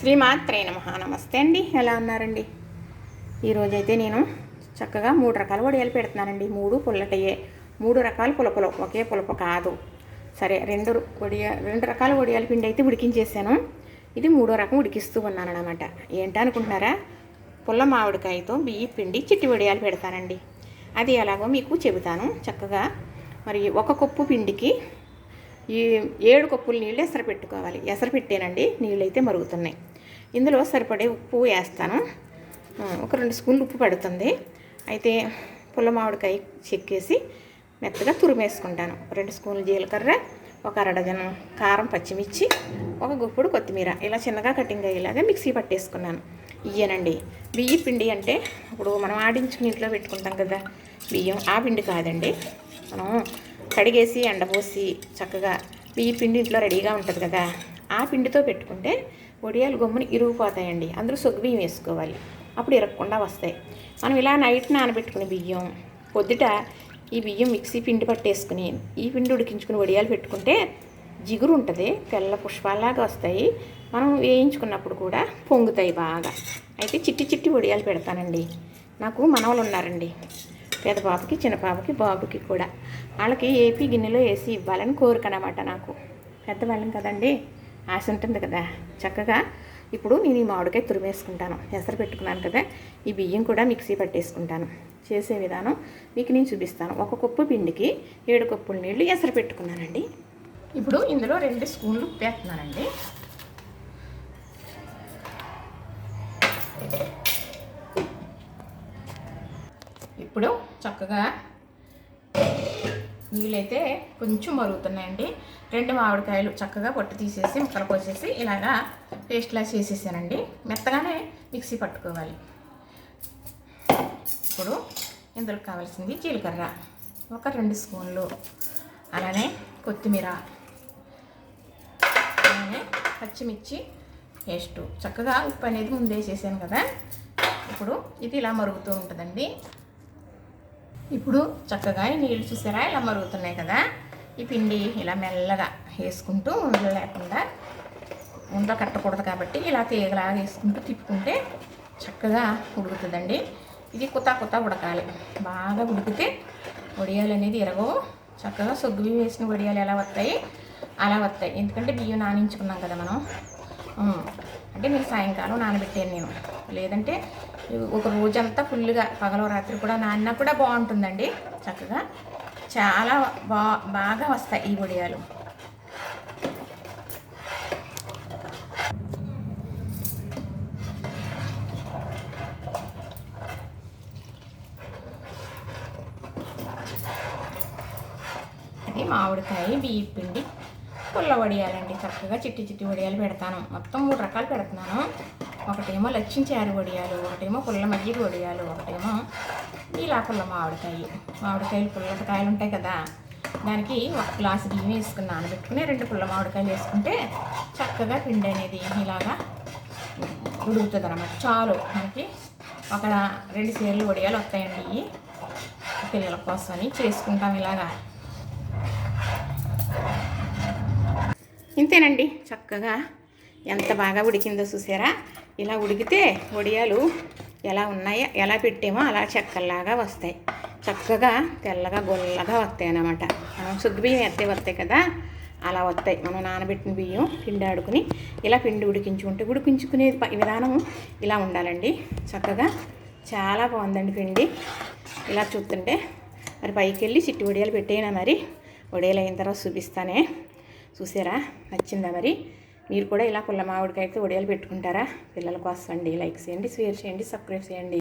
శ్రీమాత్రే నమ. నమస్తే అండి. ఎలా ఉన్నారండి? ఈరోజైతే నేను చక్కగా మూడు రకాల వడియాలు పెడుతున్నానండి. మూడు పుల్లటయ్యే మూడు రకాల పులపలు. ఒకే పులప కాదు. సరే రెండు వడియా రెండు రకాల వడియాల పిండి అయితే ఉడికించేసాను. ఇది మూడో రకం ఉడికిస్తూ ఉన్నాను అనమాట ఏంటనుకుంటున్నారా పుల్ల మామిడికాయతో బియ్య పిండి చిట్టి వడియాలు పెడతానండి. అది ఎలాగో మీకు చెబుతాను. చక్కగా మరి ఒక కప్పు పిండికి ఈ ఏడు కప్పులు నీళ్ళు ఎసరు పెట్టుకోవాలి ఎసరు పెట్టేనండి నీళ్ళు అయితే మరుగుతున్నాయి. ఇందులో సరిపడే ఉప్పు వేస్తాను. ఒక రెండు స్పూన్లు ఉప్పు పడుతుంది. అయితే పుల్ల మామిడికాయ చెక్కేసి మెత్తగా తురిమేసుకుంటాను. రెండు స్పూన్లు జీలకర్ర ఒక అర డజను కారం పచ్చిమిర్చి ఒక గుప్పుడు కొత్తిమీర. ఇలా చిన్నగా కటింగ్ అయ్యేలాగా మిక్సీ పట్టేసుకున్నాను. ఇయ్యనండి. బియ్య పిండి అంటే ఇప్పుడు మనం ఆడించుకుని ఇంట్లో పెట్టుకుంటాం కదా బియ్యం ఆ పిండి కాదండి. మనం కడిగేసి ఎండపోసి చక్కగా ఈ పిండి ఇంట్లో రెడీగా ఉంటుంది కదా ఆ పిండితో పెట్టుకుంటే వడియాలు గమ్ముని ఇరిగిపోతాయండి. అందులో సొగ్గు బియ్యం వేసుకోవాలి. అప్పుడు ఇరగకుండా వస్తాయి. మనం ఇలా నైట్ నానబెట్టుకునే బియ్యం పొద్దుట ఈ బియ్యం మిక్సీ పిండి పట్టేసుకుని ఈ పిండి ఉడికించుకుని వడియాలు పెట్టుకుంటే జిగురు ఉంటుంది తెల్ల పుష్పాలాగా వస్తాయి. మనం వేయించుకున్నప్పుడు కూడా పొంగుతాయి బాగా. అయితే చిట్టి చిట్టి వడియాలు పెడతానండి. నాకు మనవలు ఉన్నారండి. పెద్ద పాపకి చిన్న పాపకి బాబుకి కూడా. వాళ్ళకి ఏపీ గిన్నెలో వేసి ఇవ్వాలని కోరిక అనమాట నాకు పెద్దవాళ్ళం కదండి ఆశ ఉంటుంది కదా. చక్కగా ఇప్పుడు నేను ఈ మామిడికాయ తురిమేసుకుంటాను. ఎసరు పెట్టుకున్నాను కదా ఈ బియ్యం కూడా మిక్సీ పట్టేసుకుంటాను. చేసే విధానం మీకు నేను చూపిస్తాను. ఒక కప్పు పిండికి ఏడు కప్పుల నీళ్ళు ఎసరు పెట్టుకున్నానండి. ఇప్పుడు ఇందులో రెండు స్పూన్లు ఉప్పు వేస్తున్నానండి. ఇప్పుడు చక్కగా నీళ్ళైతే కొంచెం మరుగుతున్నాయండి. రెండు మామిడికాయలు చక్కగా పొట్టు తీసేసి ముక్కలు కోసేసి ఇలాగా పేస్ట్లా చేసేసానండి. మెత్తగానే మిక్సీ పట్టుకోవాలి. ఇప్పుడు ఇందులో కావాల్సింది జీలకర్ర. ఒక రెండు స్పూన్లు. అలానే కొత్తిమీర. అలానే పచ్చిమిర్చి పేస్టు. చక్కగా ఉప్పు అనేది ముందే వేసేసాను కదా. ఇప్పుడు ఇది ఇలా మరుగుతూ ఉంటుందండి. ఇప్పుడు చక్కగా నీళ్ళు చూసారా? ఇలా మరుగుతున్నాయి కదా. ఈ పిండి ఇలా మెల్లగా వేసుకుంటూ ఉండలు లేకుండా ఉండలు కట్టకూడదు కాబట్టి ఇలా తీగలాగా వేసుకుంటూ తిప్పుకుంటే చక్కగా ఉడుకుతుందండి. ఇది కుతా కుతా ఉడకాలి. బాగా ఉడికితే వడియాలు అనేది ఇరగవు చక్కగా సొగ్గు బియ్యం వేసిన వడియాలు ఎలా వస్తాయి? అలా వస్తాయి. ఎందుకంటే బియ్యం నానించుకున్నాం కదా మనం. అంటే నేను సాయంకాలం నానబెట్టాను నేను. లేదంటే ఒక రోజంతా ఫుల్గా పగలో రాత్రి కూడా నాన్న కూడా బాగుంటుందండి చక్కగా. చాలా బా బాగా వస్తాయి ఈ వడియాలు. అది మామిడికాయ బియ్యం పిండి పుల్ల వడియాలండి. చక్కగా చిట్టి చిట్టి వడియాలు పెడతాను. మొత్తం మూడు రకాలు పెడుతున్నాను. ఒకటేమో లచ్చించారు వడియాలు ఒకటేమో పుల్ల మజ్జిగ వడియాలు ఒకటేమో ఇలా పుల్ల మామిడికాయ. మామిడికాయలు పుల్లకాయలు ఉంటాయి కదా దానికి ఒక గ్లాసు బియ్యం వేసుకుని నానబెట్టుకుని రెండు పుల్ల మామిడికాయలు వేసుకుంటే చక్కగా పిండి అనేది ఇలాగా ఉడుకుతుంది అనమాట చాలు. మనకి ఒక రెండు చీరలు వడియాలు వస్తాయండి. పిల్లల పిల్లల కోసమని చేసుకుంటాం ఇలాగా. ఇంతేనండి. చక్కగా ఎంత బాగా ఉడికిందో చూసారా? ఇలా ఉడికితే వడియాలు ఎలా ఉన్నాయో ఎలా పెట్టామో అలా చెక్కల్లాగా వస్తాయి. చక్కగా తెల్లగా గొల్లగా వస్తాయి అన్నమాట. మనం సుగ్గు బియ్యం ఎత్తే వస్తాయి కదా అలా వస్తాయి. మనం నానబెట్టిన బియ్యం పిండి ఆడుకుని ఇలా పిండి ఉడికించుకుంటే ఉడికించుకునే ప- విధానం ఇలా ఉండాలండి. చక్కగా చాలా బాగుందండి పిండి. ఇలా చూస్తుంటే మరి పైకి వెళ్ళి చిట్టి వడియాలు పెట్టేనా మరి? వడియాలు అయిన తర్వాత చూపిస్తానే. చూసారా? నచ్చిందా మరి? మీరు కూడా ఇలా పుల్ల మామిడికాయతో వడియాలు పెట్టుకుంటారా? పిల్లల కోసం అండి లైక్ చేయండి షేర్ చేయండి సబ్స్క్రైబ్ చేయండి.